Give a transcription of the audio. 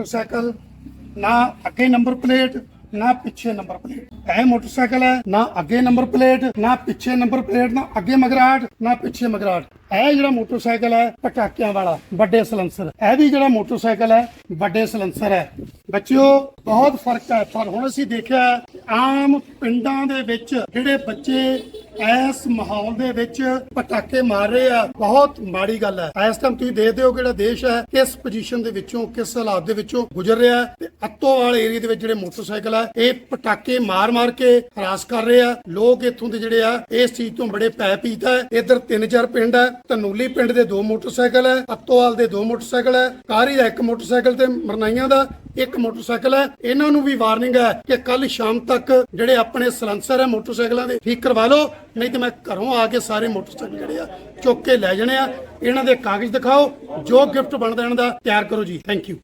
Motorcycle, ਨਾ ਅੱਗੇ number plate, ਨਾ ਪਿੱਛੇ ਨੰਬਰ ਪਲੇਟ। ਇਹ ਮੋਟਰਸਾਈਕਲ ਹੈ, ਨਾ ਅੱਗੇ ਨੰਬਰ ਪਲੇਟ, ਨਾ ਪਿੱਛੇ ਨੰਬਰ ਪਲੇਟ, ਨਾ ਅੱਗੇ ਮਗਰਾਟ, ਨਾ ਪਿੱਛੇ ਮਗਰਾਟ। ਇਹ ਜਿਹੜਾ ਮੋਟਰਸਾਈਕਲ ਹੈ, ਪਟਾਕਿਆਂ ਵਾਲਾ, ਵੱਡੇ ਸਲੈਂਸਰ। ਇਹ ਵੀ ਜਿਹੜਾ ਮੋਟਰਸਾਈਕਲ ਹੈ, ਵੱਡੇ ਸਲੈਂਸਰ ਹੈ। ਬੱਚਿਓ, ਬਹੁਤ ਫ਼ਰਕ ਹੈ, ਪਰ ਹੁਣ ਅਸੀਂ ਦੇਖਿਆ ਆਮ ਪਿੰਡਾਂ ਦੇ ਵਿੱਚ ਜਿਹੜੇ ਬੱਚੇ ਇਸ ਮਾਹੌਲ ਦੇ ਵਿੱਚ ਪਟਾਕੇ ਮਾਰ ਰਹੇ ਆ। ਬਹੁਤ ਮਾੜੀ ਗੱਲ ਹੈ। ਇਸ ਟਾਈਮ ਤੁਸੀਂ ਦੇਖਦੇ ਹੋ ਕਿਹੜਾ ਦੇਸ਼ ਹੈ, ਕਿਸ ਪੋਜੀਸ਼ਨ ਦੇ ਵਿੱਚੋਂ, ਕਿਸ ਹਾਲਾਤ ਦੇ ਵਿੱਚੋਂ ਗੁਜ਼ਰ ਰਿਹਾ ਹੈ ਤੇ ਅੱਤੋਵਾਲ ਏਰੀਆ ਦੇ ਵਿੱਚ ਜਿਹੜੇ ਮੋਟਰਸਾਈਕਲ ਆ, ਇਹ ਪਟਾਕੇ ਮਾਰ-ਮਾਰ ਕੇ ਹਰਾਸ ਕਰ ਰਹੇ ਆ। ਲੋਕ ਇੱਥੋਂ ਦੇ ਜਿਹੜੇ ਆ, ਇਸ ਚੀਜ਼ ਤੋਂ ਬੜੇ ਪੈ ਪੀਤਾ ਹੈ। ਇੱਧਰ ਤਿੰਨ ਚਾਰ ਪਿੰਡ ਹੈ ਤਨੂਲੀ ਪਿੰਡ ਦੇ ਦੋ ਮੋਟਰਸਾਈਕਲ ਹੈ ਅੱਤੋਵਾਲ ਦੇ ਦੋ ਮੋਟਰਸਾਈਕਲ ਹੈ ਕਾਰੀ ਦਾ ਇੱਕ ਮੋਟਰਸਾਈਕਲ ਤੇ ਮਰਨਾਈਆਂ ਦਾ ਇੱਕ ਮੋਟਰਸਾਈਕਲ ਹੈ। ਇਹਨਾਂ ਨੂੰ ਵੀ ਵਾਰਨਿੰਗ ਹੈ ਕਿ ਕੱਲ ਸ਼ਾਮ ਤੱਕ ਜਿਹੜੇ ਆਪਣੇ ਸਲੈਂਸਰ ਹੈ, ਮੋਟਰਸਾਈਕਲਾਂ ਦੇ ਠੀਕ ਕਰਵਾ ਲਓ। ਨਹੀਂ ਤੇ ਮੈਂ ਘਰੋਂ ਆ ਕੇ ਸਾਰੇ ਮੋਟਰਸਾਈਕਲ ਜਿਹੜੇ ਆ, ਚੁੱਕ ਕੇ ਲੈ ਜਾਣੇ ਆ। ਇਹਨਾਂ ਦੇ ਕਾਗਜ਼ ਦਿਖਾਓ। ਜੋ ਗਿਫਟ ਬਣਦਾ ਇਹਨਾਂ ਦਾ ਤਿਆਰ ਕਰੋ ਜੀ। Thank you